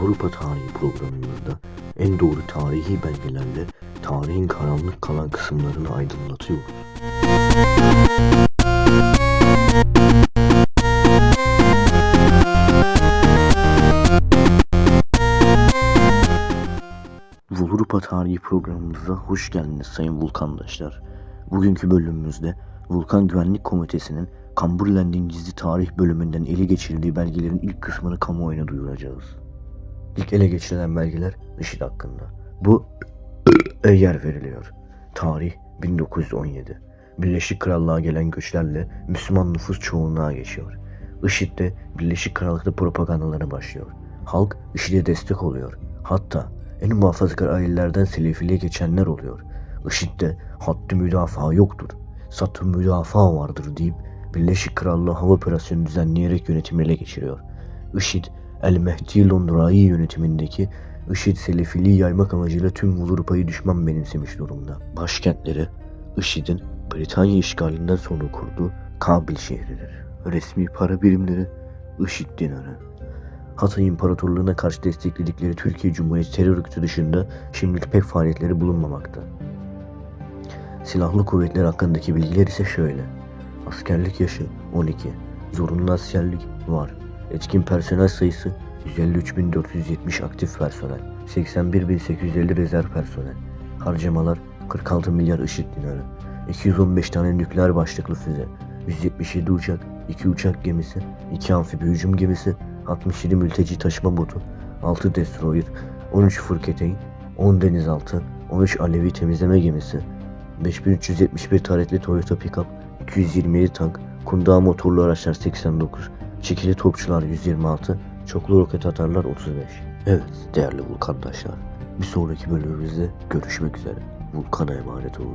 Avrupa Tarihi programımızda en doğru tarihi belgelerle tarihin karanlık kalan kısımlarını aydınlatıyoruz. Avrupa Tarihi programımıza hoş geldiniz sayın vulkandaşlar. Bugünkü bölümümüzde Vulkan Güvenlik Komitesi'nin Cumberland'in gizli tarih bölümünden ele geçirdiği belgelerin ilk kısmını kamuoyuna duyuracağız. İlk ele geçirilen belgeler IŞİD hakkında. Bu yer veriliyor. Tarih 1917. Birleşik Krallığa gelen göçlerle Müslüman nüfus çoğunluğa geçiyor. IŞİD de Birleşik Krallık'ta propagandalarına başlıyor. Halk IŞİD'e destek oluyor. Hatta en muhafazakar ailelerden selefiliğe geçenler oluyor. IŞİD'de hattı müdafaa yoktur, satı müdafaa vardır deyip Birleşik Krallığı hava operasyonu düzenleyerek yönetimi ele geçiriyor. IŞİD, El Mehdi Londra'yı yönetimindeki IŞİD selefiliği yaymak amacıyla tüm Avrupa'yı düşman benimsemiş durumda. Başkentleri IŞİD'in Britanya işgalinden sonra kurduğu Kabil şehridir. Resmi para birimleri IŞİD dinarı. Hatay İmparatorluğu'na karşı destekledikleri Türkiye Cumhuriyeti terör örgütü dışında şimdilik pek faaliyetleri bulunmamakta. Silahlı kuvvetler hakkındaki bilgiler ise şöyle. Askerlik yaşı 12. Zorunlu askerlik var. Etkin personel sayısı 153.470 aktif personel. 81.850 rezerv personel. Harcamalar 46 milyar IŞİD dinarı. 215 tane nükleer başlıklı füze. 177 uçak, 2 uçak gemisi, 2 amfibi hücum gemisi, 67 mülteci taşıma botu, 6 destroyer, 13 fırketeyn, 10 denizaltı, 13 Alevi temizleme gemisi, 5371 taretli Toyota pickup, 227 tank, kundağı motorlu araçlar 89, çekili topçular 126, çoklu roket atarlar 35. Evet değerli vulkandaşlar, bir sonraki bölümümüzde görüşmek üzere. Vulkana emanet olun.